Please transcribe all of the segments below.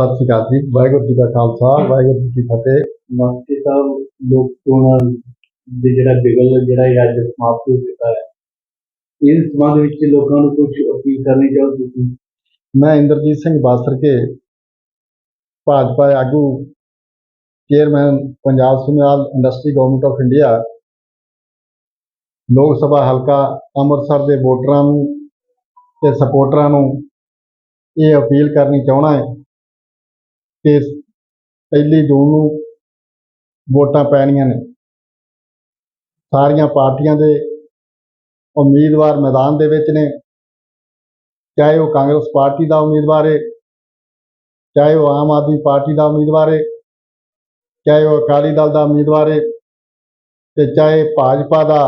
ਸਤਿ ਸ਼੍ਰੀ ਅਕਾਲ ਜੀ। ਵਾਹਿਗੁਰੂ ਜੀ ਦਾ ਖਾਲਸਾ ਵਾਹਿਗੁਰੂ ਜੀ ਕੀ ਫਤਿਹ। ਮਾਸਟਰ ਸਾਹਿਬ ਲੋਕ ਚੋਣਾਂ ਦੇ ਜਿਹੜਾ ਬਿਗਲ ਜਿਹੜਾ ਇਹ ਅੱਜ ਸਮਾਪਤ ਹੋ ਚੁੱਕਾ ਹੈ। ਇਸ ਸੰਬੰਧ ਵਿੱਚ ਲੋਕਾਂ ਨੂੰ ਕੁਝ ਅਪੀਲ ਕਰਨੀ ਚਾਹੋ ਤੁਸੀਂ? ਮੈਂ ਇੰਦਰਜੀਤ ਸਿੰਘ ਬਾਸਰਕੇ ਭਾਜਪਾ ਆਗੂ chairman Punjab small industry government of India Lok Sabha ਹਲਕਾ ਅੰਮ੍ਰਿਤਸਰ ਦੇ ਵੋਟਰਾਂ ਨੂੰ ਤੇ ਸਪੋਰਟਰਾਂ ਨੂੰ ਇਹ ਅਪੀਲ ਕਰਨੀ ਚਾਹਣਾ ਹੈ। ਕਿ ਪਹਿਲੀ ਜੂਨ ਨੂੰ ਵੋਟਾਂ ਪੈਣੀਆਂ ਨੇ। ਸਾਰੀਆਂ ਪਾਰਟੀਆਂ ਦੇ ਉਮੀਦਵਾਰ ਮੈਦਾਨ ਦੇ ਵਿੱਚ ਨੇ। ਚਾਹੇ ਉਹ ਕਾਂਗਰਸ ਪਾਰਟੀ ਦਾ ਉਮੀਦਵਾਰ ਹੈ ਚਾਹੇ ਉਹ ਆਮ ਆਦਮੀ ਪਾਰਟੀ ਦਾ ਉਮੀਦਵਾਰ ਹੈ ਚਾਹੇ ਉਹ ਅਕਾਲੀ ਦਲ ਦਾ ਉਮੀਦਵਾਰ ਹੈ ਤੇ ਚਾਹੇ ਭਾਜਪਾ ਦਾ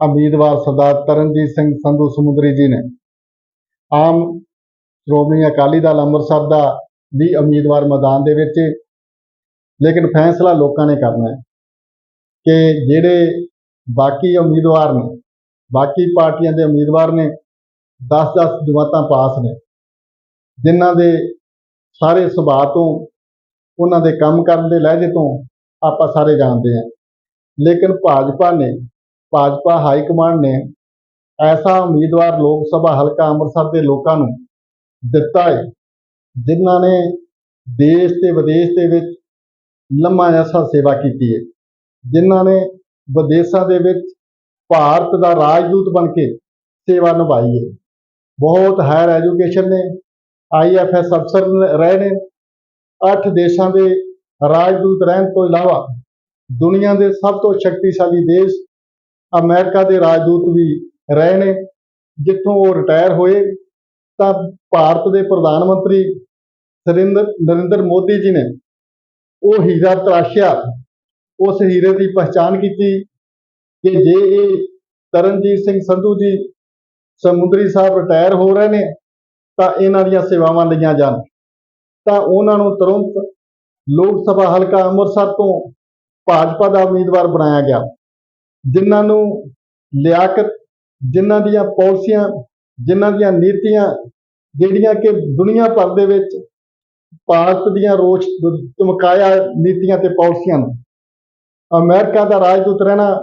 ਉਮੀਦਵਾਰ ਸਰਦਾਰ ਤਰਨਜੀਤ ਸਿੰਘ ਸੰਧੂ ਸਮੁੰਦਰੀ ਜੀ ਨੇ। ਆਮ ਸ਼੍ਰੋਮਣੀ ਅਕਾਲੀ ਦਲ ਅੰਮ੍ਰਿਤਸਰ ਦਾ ਵੀ ਉਮੀਦਵਾਰ ਮੈਦਾਨ ਦੇ ਵਿੱਚ ਲੇਕਿਨ ਫੈਸਲਾ ਲੋਕਾਂ ਨੇ ਕਰਨਾ ਹੈ ਕਿ ਜਿਹੜੇ ਬਾਕੀ ਉਮੀਦਵਾਰ ਨੇ, ਬਾਕੀ ਪਾਰਟੀਆਂ ਦੇ ਉਮੀਦਵਾਰ ਨੇ 10-10 ਜਮਾਤਾਂ ਪਾਸ ਨੇ, ਜਿਨ੍ਹਾਂ ਦੇ ਸਾਰੇ ਸੁਭਾਅ ਤੋਂ, ਉਹਨਾਂ ਦੇ ਕੰਮ ਕਰਨ ਦੇ ਲਹਿਜੇ ਤੋਂ ਆਪਾਂ ਸਾਰੇ ਜਾਣਦੇ ਹਾਂ। ਲੇਕਿਨ ਭਾਜਪਾ ਨੇ, ਭਾਜਪਾ ਹਾਈ ਕਮਾਂਡ ਨੇ ਐਸਾ ਉਮੀਦਵਾਰ ਲੋਕ ਸਭਾ ਹਲਕਾ ਅੰਮ੍ਰਿਤਸਰ ਦੇ ਲੋਕਾਂ ਨੂੰ ਦਿੱਤਾ ਹੈ ਜਿਨ੍ਹਾਂ ਨੇ ਦੇਸ਼ ਤੇ ਵਿਦੇਸ਼ ਦੇ ਵਿੱਚ ਲੰਮਾ ਅਰਸਾ ਸੇਵਾ ਕੀਤੀ ਹੈ, ਜਿਨ੍ਹਾਂ ਨੇ ਵਿਦੇਸ਼ਾਂ ਦੇ ਵਿੱਚ ਭਾਰਤ ਦਾ ਰਾਜਦੂਤ ਬਣ ਕੇ ਸੇਵਾ ਨਿਭਾਈ ਹੈ। ਬਹੁਤ ਹਾਇਰ ਐਜੂਕੇਸ਼ਨ ਨੇ ਆਈਐਫਐਸ ਅਫਸਰ ਰਹੇ ਨੇ। ਅੱਠ ਦੇਸ਼ਾਂ ਦੇ ਰਾਜਦੂਤ ਰਹਿਣ ਤੋਂ ਇਲਾਵਾ ਦੁਨੀਆ ਦੇ ਸਭ ਤੋਂ ਸ਼ਕਤੀਸ਼ਾਲੀ ਦੇਸ਼ ਅਮਰੀਕਾ ਦੇ ਰਾਜਦੂਤ ਵੀ ਰਹੇ ਨੇ। ਜਿੱਥੋਂ ਉਹ ਰਿਟਾਇਰ ਹੋਏ, ਤਾਂ ਭਾਰਤ ਦੇ ਪ੍ਰਧਾਨ ਮੰਤਰੀ ਨਰਿੰਦਰ ਨਰਿੰਦਰ ਮੋਦੀ ਜੀ ਨੇ ਉਹ ਹੀਰਾ ਤਰਾਸ਼ਿਆ, ਉਸ ਹੀਰੇ ਦੀ ਪਛਾਣ ਕੀਤੀ ਕਿ ਜੇ ਇਹ ਤਰਨਜੀਤ ਸਿੰਘ ਸੰਧੂ ਜੀ ਸਮੁੰਦਰੀ ਸਾਹਿਬ ਰਿਟਾਇਰ ਹੋ ਰਹੇ ਨੇ, ਤਾਂ ਇਹਨਾਂ ਦੀਆਂ ਸੇਵਾਵਾਂ ਲਈਆਂ ਜਾਣ। ਤਾਂ ਉਹਨਾਂ ਨੂੰ ਤੁਰੰਤ ਲੋਕ ਸਭਾ ਹਲਕਾ ਅੰਮ੍ਰਿਤਸਰ ਤੋਂ ਭਾਜਪਾ ਦਾ ਉਮੀਦਵਾਰ ਬਣਾਇਆ ਗਿਆ, ਜਿਨ੍ਹਾਂ ਨੂੰ ਲਿਆਕਤ, ਜਿਨ੍ਹਾਂ ਦੀਆਂ ਪਾਲਿਸੀਆਂ, ਜਿਨ੍ਹਾਂ ਦੀਆਂ ਨੀਤੀਆਂ, ਜਿਹੜੀਆਂ ਕਿ ਦੁਨੀਆ ਭਰ ਦੇ ਵਿੱਚ ਭਾਰਤ ਦੀਆਂ ਰੋਸ਼ ਚਮਕਾਇਆ ਨੀਤੀਆਂ ਤੇ ਪਾਲਿਸੀਆਂ ਨੂੰ। ਅਮਰੀਕਾ ਦਾ ਰਾਜਦੂਤ ਰਹਿਣਾ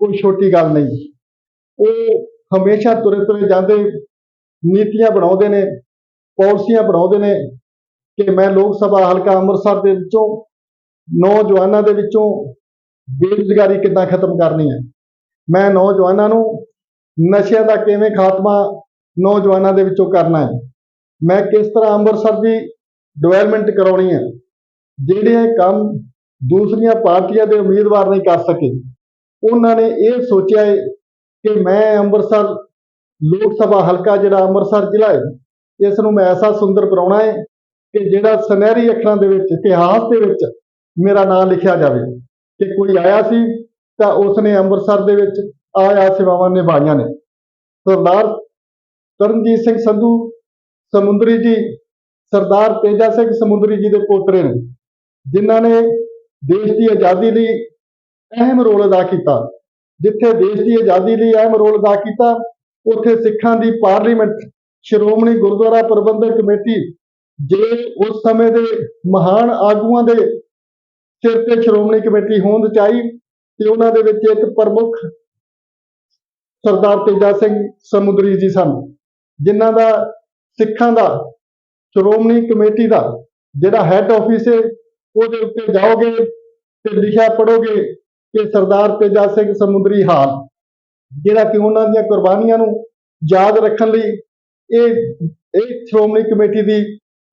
ਕੋਈ ਛੋਟੀ ਗੱਲ ਨਹੀਂ। ਉਹ ਹਮੇਸ਼ਾ ਤੁਰੇ ਤੁਰੇ ਜਾਂਦੇ ਨੀਤੀਆਂ ਬਣਾਉਂਦੇ ਨੇ, ਪਾਲਿਸੀਆਂ ਬਣਾਉਂਦੇ ਨੇ ਕਿ ਮੈਂ ਲੋਕ ਸਭਾ ਹਲਕਾ ਅੰਮ੍ਰਿਤਸਰ ਦੇ ਵਿੱਚੋਂ, ਨੌਜਵਾਨਾਂ ਦੇ ਵਿੱਚੋਂ ਬੇਰੁਜ਼ਗਾਰੀ ਕਿੱਦਾਂ ਖਤਮ ਕਰਨੀ ਹੈ? ਮੈਂ ਨੌਜਵਾਨਾਂ ਨੂੰ ਨਸ਼ਿਆਂ ਦਾ ਕਿਵੇਂ ਖਾਤਮਾ ਨੌਜਵਾਨਾਂ ਦੇ ਵਿੱਚੋਂ ਕਰਨਾ ਹੈ? ਮੈਂ ਕਿਸ ਤਰ੍ਹਾਂ ਅੰਮ੍ਰਿਤਸਰ ਦੀ ਡਿਵੈਲਪਮੈਂਟ ਕਰਾਉਣੀ ਹੈ, ਜਿਹੜੇ ਕੰਮ ਦੂਸਰੀਆਂ ਪਾਰਟੀਆਂ ਦੇ ਉਮੀਦਵਾਰ ਨਹੀਂ ਕਰ ਸਕੇ, ਉਹਨਾਂ ਨੇ ਇਹ ਸੋਚਿਆ ਹੈ ਕਿ ਮੈਂ ਅੰਮ੍ਰਿਤਸਰ ਲੋਕ ਸਭਾ ਹਲਕਾ ਜਿਹੜਾ ਅੰਮ੍ਰਿਤਸਰ ਜ਼ਿਲ੍ਹਾ ਹੈ, ਇਸ ਨੂੰ ਮੈਂ ਐਸਾ ਸੁੰਦਰ ਬਣਾਉਣਾ ਹੈ ਕਿ ਜਿਹੜਾ ਸੁਨਹਿਰੀ ਅੱਖਰਾਂ ਦੇ ਵਿੱਚ, ਇਤਿਹਾਸ ਦੇ ਵਿੱਚ ਮੇਰਾ ਨਾਮ ਲਿਖਿਆ ਜਾਵੇ। ਕਿ ਕੋਈ ਆਇਆ ਸੀ ਤਾਂ ਉਸਨੇ ਅੰਮ੍ਰਿਤਸਰ ਦੇ ਵਿੱਚ ਆਇਆ ਸੇਵਾਵਾਂ ਨਿਭਾਈਆਂ ਨੇ। ਸਰਦਾਰ ਤਰਨਜੀਤ ਸਿੰਘ ਸੰਧੂ, ਸਮੁੰਦਰੀ ਜੀ ਸਰਦਾਰ ਤੇਜਾ ਸਿੰਘ ਸਮੁੰਦਰੀ ਜੀ ਦੇ ਪੋਤਰੇ ਨੇ, ਜਿਨ੍ਹਾਂ ਨੇ ਦੇਸ਼ ਦੀ ਆਜ਼ਾਦੀ ਲਈ ਅਹਿਮ ਰੋਲ ਅਦਾ ਕੀਤਾ। ਜਿੱਥੇ ਦੇਸ਼ ਦੀ ਆਜ਼ਾਦੀ ਲਈ ਅਹਿਮ ਰੋਲ ਅਦਾ ਕੀਤਾ, ਉੱਥੇ ਸਿੱਖਾਂ ਦੀ ਪਾਰਲੀਮੈਂਟ ਸ਼੍ਰੋਮਣੀ ਗੁਰਦੁਆਰਾ ਪ੍ਰਬੰਧਕ ਕਮੇਟੀ ਜੇ ਉਸ ਸਮੇਂ ਦੇ ਮਹਾਨ ਆਗੂਆਂ ਦੇ ਸਿਰ ਤੇ ਸ਼੍ਰੋਮਣੀ ਕਮੇਟੀ ਹੋਂਦ ਚਾਹੀ ਤੇ ਉਹਨਾਂ ਦੇ ਵਿੱਚ ਇੱਕ ਪ੍ਰਮੁੱਖ ਸਰਦਾਰ ਤੇਜਾ ਸਿੰਘ ਸਮੁੰਦਰੀ ਜੀ ਸਨ, ਜਿਨ੍ਹਾਂ ਦਾ ਸਿੱਖਾਂ ਦਾ ਸ਼੍ਰੋਮਣੀ ਕਮੇਟੀ ਦਾ ਜਿਹੜਾ ਹੈੱਡ ਆਫਿਸ ਹੈ ਉਹਦੇ ਉੱਤੇ ਜਾਓਗੇ ਤੇ ਲਿਖਿਆ ਪੜੋਗੇ ਕਿ ਸਰਦਾਰ ਤੇਜਾ ਸਿੰਘ ਸਮੁੰਦਰੀ ਹਾਲ, ਜਿਹੜਾ ਕਿ ਉਹਨਾਂ ਦੀਆਂ ਕੁਰਬਾਨੀਆਂ ਨੂੰ ਯਾਦ ਰੱਖਣ ਲਈ ਇਹ ਇਹ ਸ਼੍ਰੋਮਣੀ ਕਮੇਟੀ ਦੀ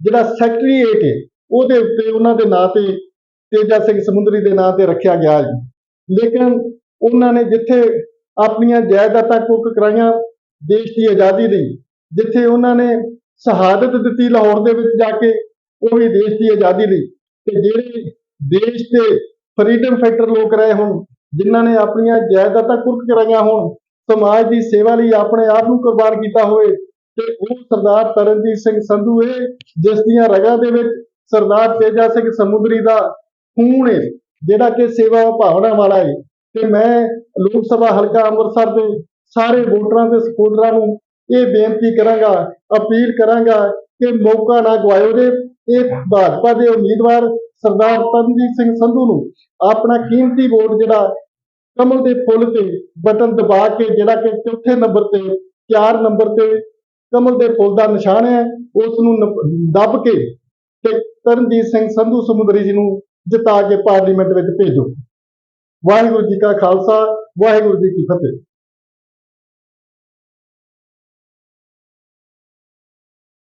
ਜਿਹੜਾ ਸੈਕਟਰੀਏਟ ਹੈ ਉਹਦੇ ਉੱਤੇ ਉਹਨਾਂ ਦੇ ਨਾਂ ਤੇ ਤੇਜਾ ਸਿੰਘ ਸਮੁੰਦਰੀ ਦੇ ਨਾਂ ਤੇ ਰੱਖਿਆ ਗਿਆ ਹੈ ਲੇਕਿਨ ਉਹਨਾਂ ਨੇ ਜਿੱਥੇ ਆਪਣੀਆਂ ਜਾਇਦਾਦਾਂ ਕੁੱਕ ਕਰਾਈਆਂ ਦੇਸ਼ ਦੀ ਆਜ਼ਾਦੀ ਲਈ, ਜਿੱਥੇ ਉਹਨਾਂ ਨੇ ਸ਼ਹਾਦਤ ਦਿੱਤੀ ਲਾਹੌਰ ਦੇ ਵਿੱਚ ਜਾ ਕੇ, ਉਹ ਵੀ ਦੇਸ਼ ਦੀ ਆਜ਼ਾਦੀ ਲਈ। ਤੇ ਜਿਹੜੇ ਦੇਸ਼ ਦੇ ਫਰੀडम ਫਾਈਟਰ ਲੋਕ ਰਹੇ ਹੋਣ, ਜਿਨ੍ਹਾਂ ਨੇ ਆਪਣੀਆਂ ਜਾਇਦਾਦਾਂ ਕੁਰਕ ਕਰਾਈਆਂ ਹੋਣ, ਸਮਾਜ ਦੀ ਸੇਵਾ ਲਈ ਆਪਣੇ ਆਪ ਨੂੰ ਕੁਰਬਾਨ ਕੀਤਾ ਹੋਵੇ, ਤੇ ਉਹ ਸਰਦਾਰ ਤਰਨਜੀਤ ਸਿੰਘ ਸੰਧੂ ਹੈ, ਜਿਸ ਦੀਆਂ ਰਗਾਂ ਦੇ ਵਿੱਚ ਸਰਦਾਰ ਤੇਜਾ ਸਿੰਘ ਸਮੁੰਦਰੀ ਦਾ ਖੂਨ ਹੈ, ਜਿਹੜਾ ਕਿ ਸੇਵਾ ਭਾਵਨਾ ਵਾਲਾ ਹੈ। ਤੇ ਮੈਂ ਲੋਕ ਸਭਾ ਹਲਕਾ ਅੰਮ੍ਰਿਤਸਰ ਦੇ ਸਾਰੇ ਵੋਟਰਾਂ ਤੇ ਸਪੋਰਟਰਾਂ ਨੂੰ ਇਹ ਬੇਨਤੀ ਕਰਾਂਗਾ, ਅਪੀਲ ਕਰਾਂਗਾ ਕਿ ਮੌਕਾ ਨਾ ਗਵਾਇਓ ਜੇ। ਇਹ ਭਾਜਪਾ ਦੇ ਉਮੀਦਵਾਰ ਸਰਦਾਰ ਤਰਨਜੀਤ ਸਿੰਘ ਸੰਧੂ ਨੂੰ ਆਪਣਾ ਕੀਮਤੀ ਵੋਟ ਜਿਹੜਾ ਕਮਲ ਦੇ ਫੁੱਲ ਤੇ ਬਟਨ ਦਬਾ ਕੇ, ਜਿਹੜਾ ਕਿ ਚੌਥੇ ਨੰਬਰ ਤੇ 4 ਨੰਬਰ ਤੇ ਕਮਲ ਦੇ ਫੁੱਲ ਦਾ ਨਿਸ਼ਾਨ ਹੈ ਉਸ ਨੂੰ ਦੱਬ ਕੇ ਤੇ ਤਰਨਜੀਤ ਸਿੰਘ ਸੰਧੂ ਸਮੁੰਦਰੀ ਜੀ ਨੂੰ ਜਿਤਾ ਕੇ ਪਾਰਲੀਮੈਂਟ ਵਿੱਚ ਭੇਜੋ। ਵਾਹਿਗੁਰੂ ਜੀ ਕਾ ਖਾਲਸਾ, ਵਾਹਿਗੁਰੂ ਜੀ ਕੀ ਫਤਿਹ।